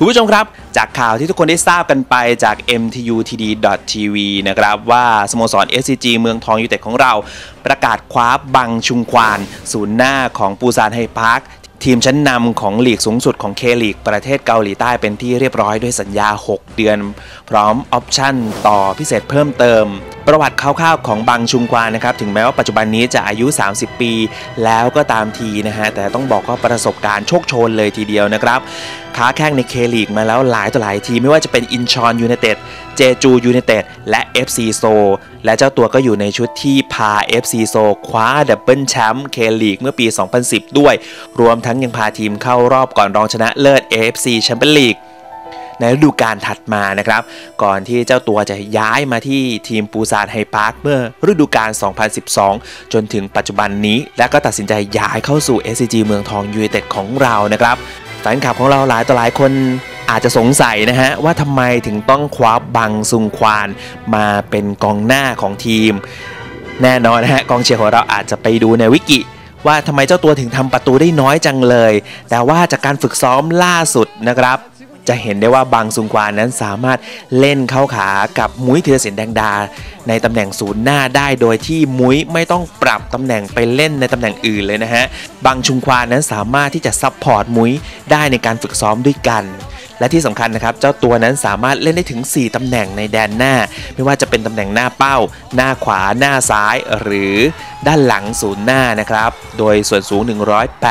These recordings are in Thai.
คุณผู้ชมครับ จากข่าวที่ทุกคนได้ทราบกันไปจาก mtutd.tv นะครับ ว่าสโมสร SCG เมืองทองยูเต็ดของเรา ประกาศคว้าบังชุงควานศูนย์หน้าของปูซานไฮพาร์คทีมชั้นนำของลีกสูงสุดของเคลีกประเทศเกาหลีใต้เป็นที่เรียบร้อยด้วยสัญญา 6 เดือน พร้อมออปชั่นต่อพิเศษเพิ่มเติม ประวัติคร่าวๆของบังชุงควานนะครับถึงแม้ว่าปัจจุบันนี้จะอายุ 30 ปี แล้วก็ตามทีนะฮะแต่ต้องบอกว่าประสบการณ์โชคโชนเลยทีเดียวนะครับค้าแข้งในเคลีกมาแล้วหลายต่อหลายทีไม่ว่าจะเป็นอินชอนยูเนเต็ดเจจูยูเนเต็ดและ FC โซและเจ้าตัวก็อยู่ในชุดที่พา FC โซคว้าดับเบิลแชมป์เคลีกเมื่อปี 2010 ด้วย รวมทั้งยังพาทีมเข้ารอบก่อนรองชนะเลิศ AFC แชมเปี้ยนลีก ในฤดูกาลถัดมานะครับ ก่อนที่เจ้าตัวจะย้ายมาที่ทีมปูซานไฮพาร์คเมื่อฤดูกาล 2012 จนถึงปัจจุบันนี้ และก็ตัดสินใจย้ายเข้าสู่ SCG เมืองทองยูไนเต็ดของเรานะครับแฟนคลับของเราหลายต่อหลายคนอาจจะสงสัยนะฮะว่าทำไมถึงต้องคว้าบังซุงควานมาเป็นกองหน้าของทีม แน่นอนนะฮะกองเชียร์ของเราอาจจะไปดูในวิกิว่าทำไมเจ้าตัวถึงทำประตูได้น้อยจังเลย แต่ว่าจากการฝึกซ้อมล่าสุดนะครับ จะเห็นได้ว่าบางซุงควานนั้นสามารถเล่นเข้าขากับมุ้ยเทียสินแดงดา ในตำแหน่งศูนย์หน้าได้โดยที่มุ้ยไม่ต้องปรับตำแหน่งไปเล่นในตำแหน่งอื่นเลยนะฮะบางชุงควานนั้นสามารถที่จะซับพอร์ตมุ้ยได้ในการฝึกซ้อมด้วยกัน และที่สำคัญนะครับ เจ้าตัวนั้นสามารถเล่นได้ถึง 4ตำแหน่งในแดนหน้า ไม่ว่าจะเป็นตำแหน่งหน้าเป้า หน้าขวาหน้าซ้าย หรือด้านหลังศูนย์หน้านะครับ โดยส่วนสูง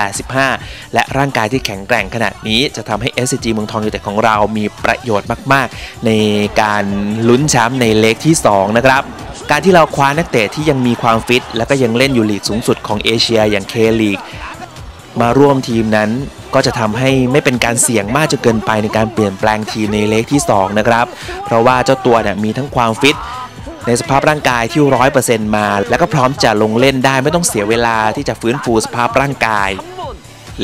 185 และร่างกายที่แข็งแกร่งขนาดนี้จะทำให้ SCG เมืองทองยูไนเต็ดของเรามีประโยชน์มาก ๆ ในการลุ้นแชมป์ในเล็กที่ 2 นะครับการที่เราคว้านักเตะที่ยังมีความฟิต และก็ยังเล่นอยู่ลีกสูงสุดของเอเชียอย่างเคลีกมาร่วมทีมนั้น ก็จะทำให้ไม่เป็นการเสี่ยงมากจนเกินไปในการเปลี่ยนแปลงทีมในเล็กที่ 2 นะครับ เพราะว่าเจ้าตัวเนี่ยมีทั้งความฟิตในสภาพร่างกายที่ร้อยเปอร์เซ็นต์มา แล้วก็พร้อมจะลงเล่นได้ไม่ต้องเสียเวลาที่จะฟื้นฟูสภาพร่างกาย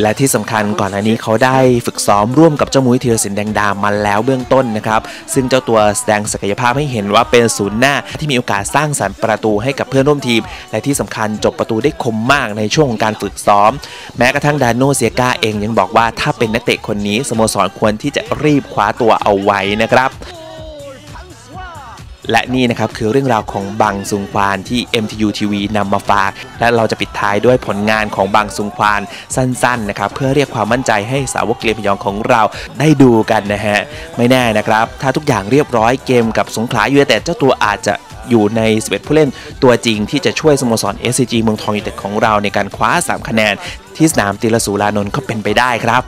และที่สำคัญก่อนหน้านี้เขาได้ฝึกซ้อมร่วมกับเจ้ามุ้ยธีรศิลป์แดงดามาแล้วเบื้องต้นนะครับ ซึ่งเจ้าตัวแสดงศักยภาพให้เห็นว่าเป็นศูนย์หน้าที่มีโอกาสสร้างสรรค์ประตูให้กับเพื่อนร่วมทีม และที่สำคัญจบประตูได้คมมากในช่วงของการฝึกซ้อม แม้กระทั่งดานโนเซียกาเองยังบอกว่าถ้าเป็นนักเตะคนนี้สโมสรควรที่จะรีบคว้าตัวเอาไว้นะครับ และนี่นะครับคือเรื่องราวของบังซุงควานที่ MTU TV นำมาฝาก และเราจะปิดท้ายด้วยผลงานของบังซุงควานสั้นๆนะครับเพื่อเรียกความมั่นใจให้สาวกเกมพยองของเราได้ดูกันนะฮะไม่แน่นะครับ ถ้าทุกอย่างเรียบร้อยเกมกับสงขลายูไนเต็ดเจ้าตัวอาจจะอยู่ใน 11 ผู้เล่นตัวจริงที่จะช่วยสโมสร SCG เมืองทองยูไนเต็ดของเราในการคว้า 3 คะแนน ที่สนามติลสูรานนท์ก็เป็นไปได้ครับ